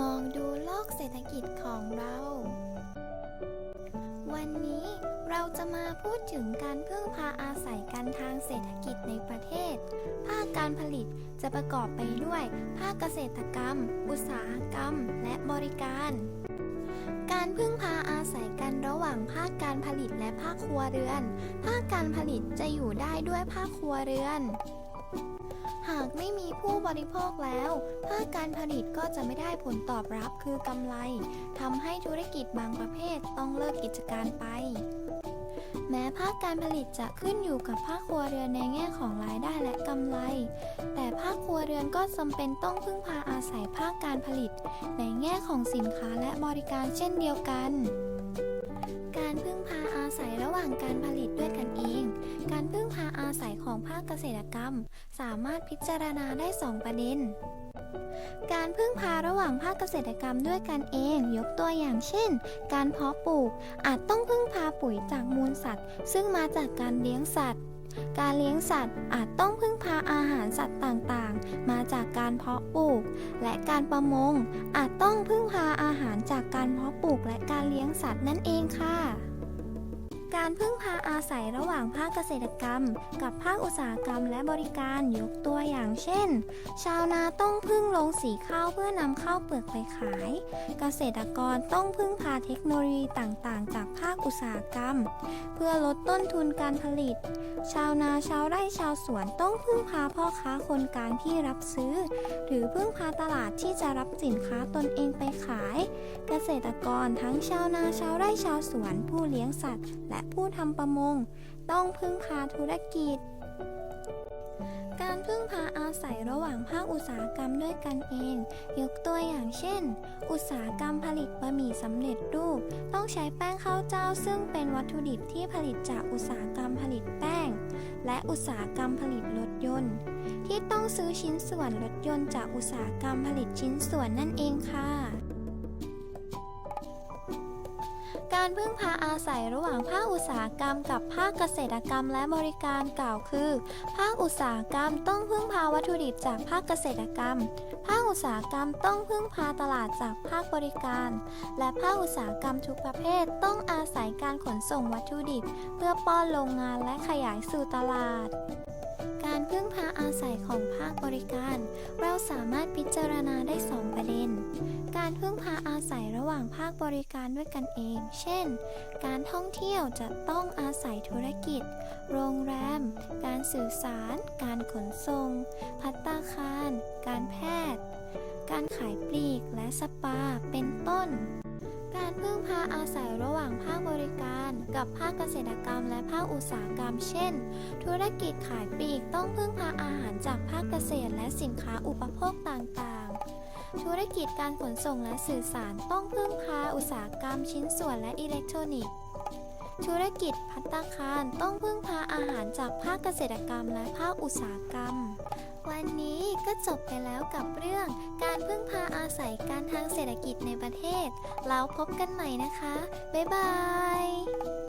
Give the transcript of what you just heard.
มองดูโลกเศรษฐกิจของเรา วันนี้เราจะมาพูดถึงการพึ่งพาอาศัยกันทางเศรษฐกิจในประเทศ ภาคการผลิตจะประกอบไปด้วย ภาคเกษตรกรรม อุตสาหกรรม และบริการ การพึ่งพาอาศัยกันระหว่างภาคการผลิตและภาคครัวเรือน ภาคการผลิตจะอยู่ได้ด้วยภาคครัวเรือน หากไม่มีผู้บริโภคแล้วภาคการผลิตก็จะไม่ได้ผลตอบรับคือกำไรทำให้ธุรกิจบางประเภทต้องเลิกกิจการไป แม้ภาคการผลิตจะขึ้นอยู่กับภาคครัวเรือนในแง่ของรายได้และกำไร แต่ภาคครัวเรือนก็จำเป็นต้องพึ่งพาอาศัยภาคการผลิต ในแง่ของสินค้าและบริการเช่นเดียวกัน การพึ่งพาอาศัยระหว่างการผลิตด้วยกันเอง การพึ่งพาอาศัยของภาคเกษตรกรรม สามารถพิจารณาได้ 2 ประเด็น การพึ่งพาระหว่างภาคเกษตรกรรมด้วยกันเอง ยกตัวอย่างเช่น การเพาะปลูกอาจต้องพึ่งพาปุ๋ยจากมูลสัตว์ ซึ่งมาจากการเลี้ยงสัตว์ การเลี้ยงสัตว์อาจต้องพึ่งพาอาหารสัตว์ต่างๆ มาจากการเพาะปลูก และการประมง อาจต้องพึ่งพาอาหารจากการเพาะปลูกและการเลี้ยงสัตว์นั่นเองค่ะ การพึ่งพาอาศัยระหว่างภาคเกษตรกรรม กับภาคอุตสาหกรรมและบริการยกตัวอย่างเช่น ชาวนาต้องพึ่งโรงสีข้าวเพื่อนำข้าวเปลือกไปขาย เกษตรกรต้องพึ่งพาเทคโนโลยีต่างๆ จากภาคอุตสาหกรรม เพื่อลดต้นทุนการผลิต ชาวนาชาวไร่ชาวสวนต้องพึ่งพาพ่อค้าคนกลางที่รับซื้อ หรือพึ่งพาตลาดที่จะรับสินค้าตนเองไปขาย เกษตรกรทั้งชาวนาชาวไร่ชาวสวนผู้เลี้ยงสัตว์ และผู้ทำประมง ต้องพึ่งพาธุรกิจ การพึ่งพาอาศัยระหว่างภาคอุตสาหกรรมด้วยกันเอง ยกตัวอย่างเช่น อุตสาหกรรมผลิตบะหมี่สำเร็จรูป ต้องใช้แป้งข้าวเจ้า ซึ่งเป็นวัตถุดิบที่ผลิตจากอุตสาหกรรมผลิตแป้ง และอุตสาหกรรมผลิตรถยนต์ ที่ต้องซื้อชิ้นส่วนรถยนต์จากอุตสาหกรรมผลิตชิ้นส่วนนั่นเองค่ะ การพึ่งพาอาศัยระหว่างภาคอุตสาหกรรมกับภาคเกษตรกรรมและบริการกล่าวคือ ภาคอุตสาหกรรมต้องพึ่งพาวัตถุดิบจากภาคเกษตรกรรม ภาคอุตสาหกรรมต้องพึ่งพาตลาดจากภาคบริการ และภาคอุตสาหกรรมทุกประเภทต้องอาศัยการขนส่งวัตถุดิบ เพื่อป้อนโรงงานและขยายสู่ตลาด การพึ่งพาอาศัยของภาคบริการ เราสามารถพิจารณาได้2ประเด็น การพึ่งพาอาศัยระหว่างภาคบริการด้วยกันเอง เช่น การท่องเที่ยวจะต้องอาศัยธุรกิจ โรงแรม การสื่อสาร การขนส่ง พัตตาคาร การแพทย์ การขายปลีกและสปา เป็นต้น การพึ่งพาอาศัยระหว่างภาคบริการ กับภาคเกษตรกรรมและภาคอุตสาหกรรม เช่น ธุรกิจขายปลีกต้องพึ่งพาอาหารจากภาคเกษตรและสินค้าอุปโภคต่างๆ ธุรกิจการขนส่งและสื่อสารต้องพึ่งพาอุตสาหกรรมชิ้นส่วนและอิเล็กทรอนิกส์ธุรกิจพัตตาคารต้องพึ่งพาอาหารจากภาคเกษตรกรรมและภาคอุตสาหกรรม วันนี้ก็จบไปแล้วกับเรื่องการพึ่งพาอาศัยการทางเศรษฐกิจในประเทศ แล้วพบกันใหม่นะคะ บ๊ายบาย